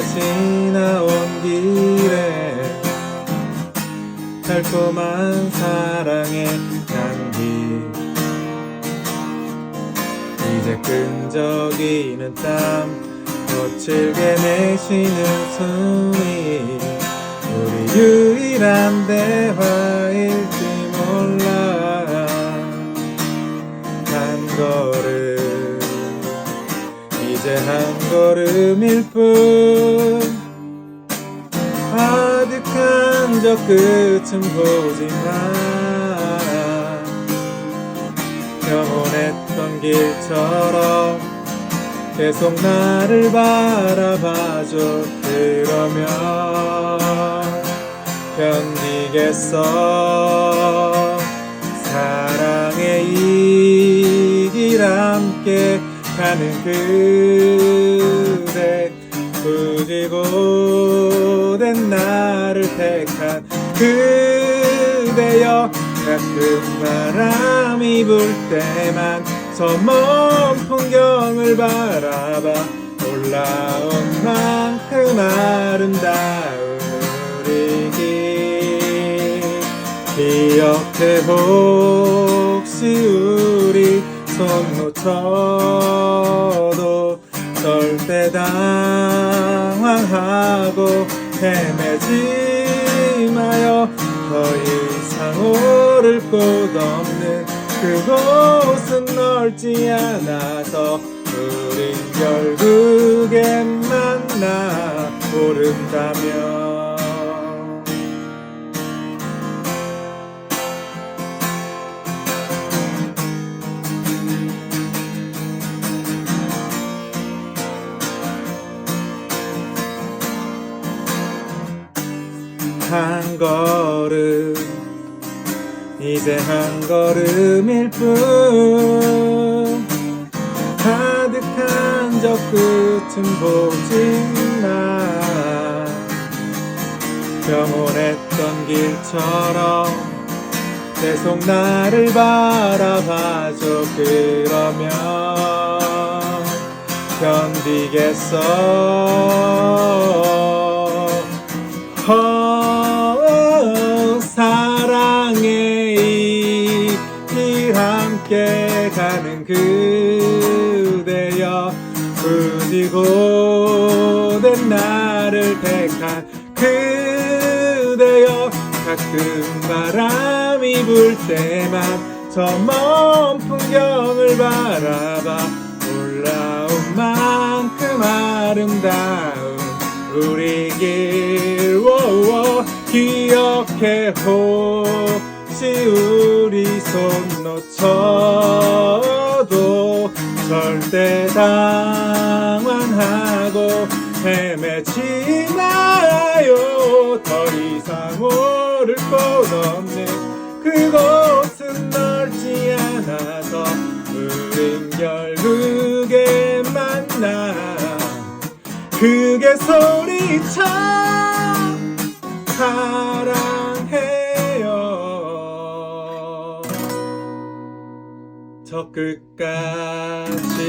지나온 길에 달콤한 사랑의 향기. 이제 끈적이는 땀 거칠게 내쉬는 숨이 우리 유일한 대화 걸음일 뿐. 아득한 저 끝은 보지 만 영원했던 길처럼 계속 나를 바라봐줘. 그러면 견디겠어. 사랑의 이길 함께 가는 그대 굳이 고된 나를 택한 그대여 가끔 바람이 불 때만 저먼 풍경을 바라봐 올라온 만큼 아름다운 우리 길 기억해 혹시 우리 손 놓쳐도 절대 당황하고 헤매지 마요. 더 이상 오를 곳 없는 그곳은 넓지 않아서 우린 결국엔 만나 오른다면 한 걸음 이제 한 걸음일 뿐. 가득한 저 끝은 보지만 평온했던 길처럼 계속 나를 바라봐줘. 그러면 견디겠어 함께 가는 그대여 굳이 고된 나를 택한 그대여 가끔 바람이 불 때만 저 먼 풍경을 바라봐 올라온 만큼 아름다운 우리 길. 기억해 혹시 우리 손 놓 쳐도 절대 당황하고 헤매지 마요? 더 이상 오를 곳 없는 그곳은 넓지 않아서 우린 결국에 만나 크게 소리쳐. 사랑 끝까지